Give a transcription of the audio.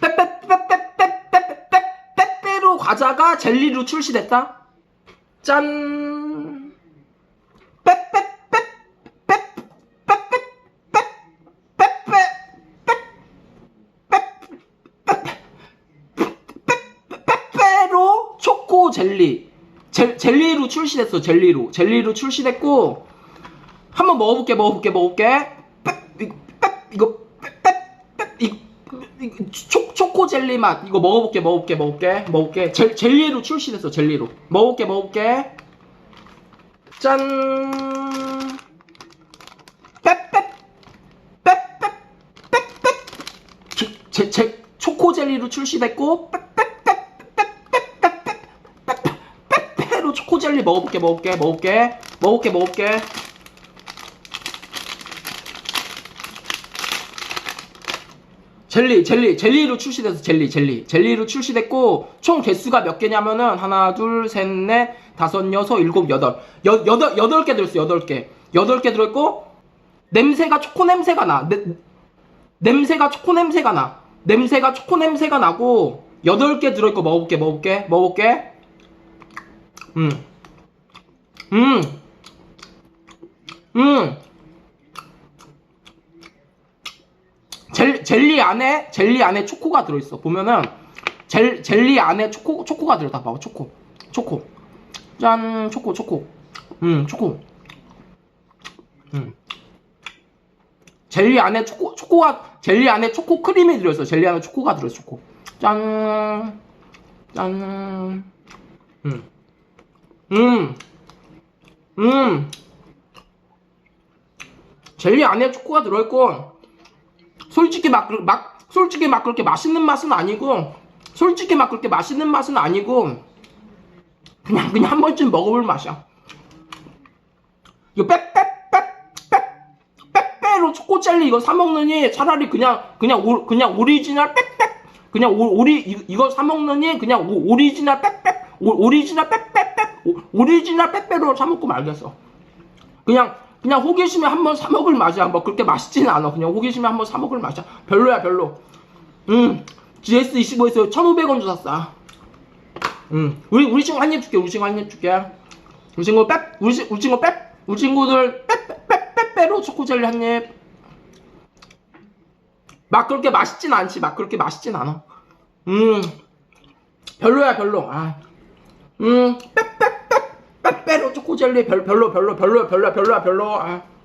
빼빼빼빼빼빼빼빼빼로 과자가 젤리로 출시됐다. 짠. 빼빼로 초코 젤리. 젤, 젤리로 출시됐어, 젤리로. 젤리로 출시됐고, 한번 먹어볼게, 먹어볼게, 먹어볼게. 이거, 이거 초, 초코 젤리 맛. 이거 먹어볼게, 먹어볼게, 먹어볼게, 먹어볼게. 젤, 젤리로 출시됐어, 젤리로. 먹어볼게, 먹어볼게. 짠. 빼, 빼, 빼, 빼, 빼, 빼. 제, 제, 제, 초코 젤리로 출시됐고, 빼, 빼, 빼, 빼, 빼, 빼, 빼, 빼, 빼, 빼빼로 초코 젤리 먹어볼게, 먹어볼게, 먹어볼게, 먹어볼게, 먹어볼게. 젤리, 젤리, 젤리로 출시돼서 젤리, 젤리. 젤리로 출시됐고, 총 개수가 몇 개냐면은, 하나, 둘, 셋, 넷, 다섯, 여섯, 일곱, 여덟. 여, 여덟, 여덟 개 들었어, 여덟 개. 여덟 개 들어있고, 냄새가 초코 냄새가 나. 네, 냄새가 초코 냄새가 나. 냄새가 초코 냄새가 나고, 여덟 개 들어있고, 먹어볼게, 먹어볼게, 먹어볼게. 음. 음. 음. 젤, 젤리 안에 젤리 안에 초코가 들어있어. 보면은 젤, 젤리 안에 초코 초코가 들어있다. 봐봐 초코 초코 짠 초코 초코 음 초코 음 젤리 안에 초코 초코가 젤리 안에 초코 크림이 들어있어. 젤리 안에 초코가 들어있어. 초코 짠 짠. 음. 음. 음. 젤리 안에 초코가 들어있고 솔직히 막, 그- 막, 솔직히 막 그렇게 맛있는 맛은 아니고, 솔직히 막 그렇게 맛있는 맛은 아니고, 그냥, 그냥 한 번쯤 먹어볼 맛이야. 이거 빼, 빼, 빼, 빼, 빼빼로 초코 젤리 이거 사먹느니 차라리 그냥, 그냥, 오, 그냥 오리지널 빼, 빼, 그냥 오, 오리, 이- 이거 사먹느니 그냥 오, 오리지널 빼, 빼, 오, 오리지널 빼, 빼, 빼, 오, 오리지널 빼빼로 사먹고 말겠어. 그냥 그냥 호기심에 한번 사 먹을 맛이야. 뭐 그렇게 맛있지는 않아. 그냥 호기심에 한번 사 먹을 맛이야. 별로야 별로. 음 GS25에서 1,500원 주었어 음 우리 우리 친구 한 입 줄게. 우리 친구 한 입 줄게. 우리 친구 빼 우리, 친- 우리 친구 빼 우리 친구들 빼빼빼빼빼로 초코 젤리 한 입. 막 그렇게 맛있진 않지. 막 그렇게 맛있진 않아. 음 별로야 별로. 아. 음 빼빼로 초코 젤리 별 별로 별로 별로 별로 별로야 별로. 아.